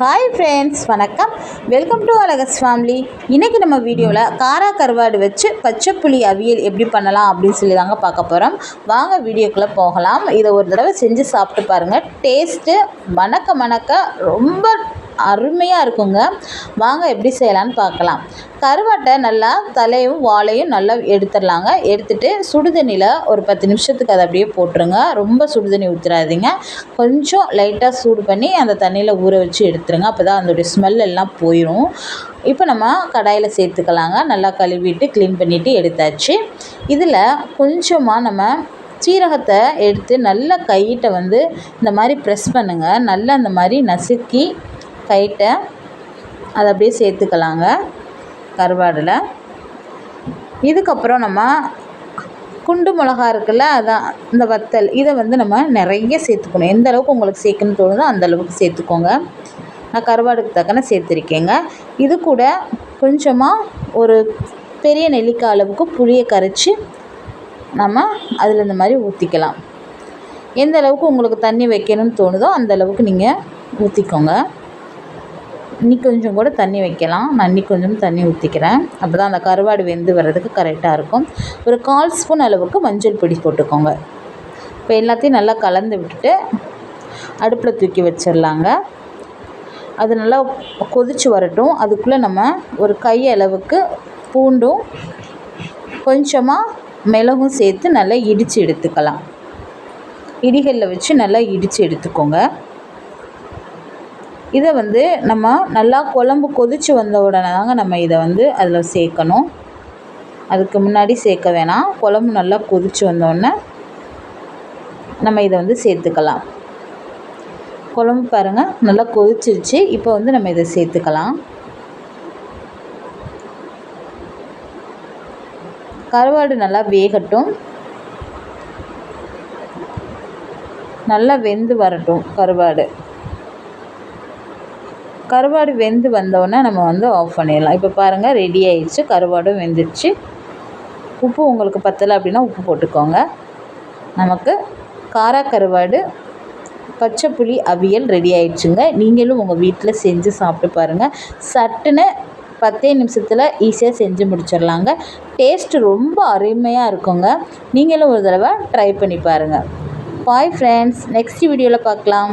Hi friends வணக்கம். Welcome to Azhagas family இன்றைக்கி நம்ம வீடியோவில் காரா கருவாடு வச்சு பச்சை புளி அவியல் எப்படி பண்ணலாம் அப்படின்னு சொல்லி தாங்க பார்க்க போகிறோம் வாங்க வீடியோக்குள்ளே போகலாம். இதை ஒரு தடவை செஞ்சு சாப்பிட்டு பாருங்கள் டேஸ்ட்டு மணக்க மணக்க ரொம்ப அருமையாக இருக்குங்க. வாங்க எப்படி செய்யலான்னு பார்க்கலாம். கருவாட்டை நல்லா தலையும் வாழையும் நல்லா எடுத்துடலாங்க. எடுத்துகிட்டு சுடுதண்ணியில் ஒரு பத்து நிமிஷத்துக்கு அதை அப்படியே போட்டுருங்க. ரொம்ப சுடுதண்ணி ஊற்றுறாதீங்க கொஞ்சம் லைட்டாக சூடு பண்ணி அந்த தண்ணியில் ஊற வச்சு எடுத்துருங்க. அப்போ தான் அதோடைய ஸ்மெல் எல்லாம் போயிடும் இப்போ நம்ம கடாயில் சேர்த்துக்கலாங்க. நல்லா கழுவிட்டு க்ளீன் பண்ணிவிட்டு எடுத்தாச்சு. இதில் கொஞ்சமாக நம்ம சீரகத்தை எடுத்து நல்லா கையிட்ட வந்து இந்த மாதிரி ப்ரெஸ் பண்ணுங்கள் நல்லா அந்த மாதிரி நசுக்கி கைட்டை அதை அப்படியே சேர்த்துக்கலாங்க கருவாடில். இதுக்கப்புறம் நம்ம குண்டு மிளகா இருக்குல்ல அதான் இந்த வத்தல் இதை வந்து நம்ம நிறைய சேர்த்துக்கணும். எந்த அளவுக்கு உங்களுக்கு சேர்க்கணும்னு தோணுதோ அந்த அளவுக்கு சேர்த்துக்கோங்க. நான் கருவாடுக்கு தக்கன சேர்த்துருக்கேங்க. இது கூட கொஞ்சமாக ஒரு பெரிய நெல்லிக்காய் அளவுக்கு புளியை கரைச்சி நம்ம அதில் இந்த மாதிரி ஊற்றிக்கலாம் எந்த அளவுக்கு உங்களுக்கு தண்ணி வைக்கணும்னு தோணுதோ அந்த அளவுக்கு நீங்கள் ஊற்றிக்கோங்க இன்னி கொஞ்சம் கூட தண்ணி வைக்கலாம். நான் இன்னி கொஞ்சம் தண்ணி ஊற்றிக்கிறேன் அப்போ தான் அந்த கருவாடு வெந்து வர்றதுக்கு கரெக்டாக இருக்கும். ஒரு கால் ஸ்பூன் அளவுக்கு மஞ்சள் பொடி போட்டுக்கோங்க. இப்போ எல்லாத்தையும் நல்லா கலந்து விட்டுட்டு அடுப்பில் தூக்கி வச்சிடலாங்க அது நல்லா கொதித்து வரட்டும். அதுக்குள்ளே நம்ம ஒரு கை அளவுக்கு பூண்டும் கொஞ்சமாக மிளகும் சேர்த்து நல்லா இடித்து எடுத்துக்கலாம். இடிகளில் வச்சு நல்லா இடித்து எடுத்துக்கோங்க. இதை வந்து நம்ம நல்லா குழம்பு கொதித்து வந்த உடனே தாங்க நம்ம இதை வந்து அதில் சேர்க்கணும். அதுக்கு முன்னாடி சேர்க்க வேணாம். குழம்பு நல்லா கொதித்து வந்தோடனே நம்ம இதை வந்து சேர்த்துக்கலாம். குழம்பு பாருங்கள் நல்லா கொதிச்சிருச்சு. இப்போ வந்து நம்ம இதை சேர்த்துக்கலாம். கருவாடு நல்லா வேகட்டும். நல்லா வெந்து வரட்டும் கருவாடு. கருவாடு வெந்து வந்தோடனே நம்ம வந்து ஆஃப் பண்ணிடலாம். இப்போ பாருங்கள் ரெடி ஆயிடுச்சு. கருவாடும் வெந்துடுச்சு. உப்பு உங்களுக்கு பத்தலை அப்படின்னா உப்பு போட்டுக்கோங்க. நமக்கு காரா கருவாடு பச்சை புளி அவியல் ரெடி ஆயிடுச்சுங்க. நீங்களும் உங்கள் வீட்டில் செஞ்சு சாப்பிட்டு பாருங்கள் சட்டுன்னு பத்தே நிமிஷத்தில் ஈஸியாக செஞ்சு முடிச்சிடலாங்க. டேஸ்ட்டு ரொம்ப அருமையாக இருக்குங்க. நீங்களும் ஒரு தடவை ட்ரை பண்ணி பாருங்கள் பாய் ஃப்ரெண்ட்ஸ் நெக்ஸ்ட் வீடியோவில் பார்க்கலாம்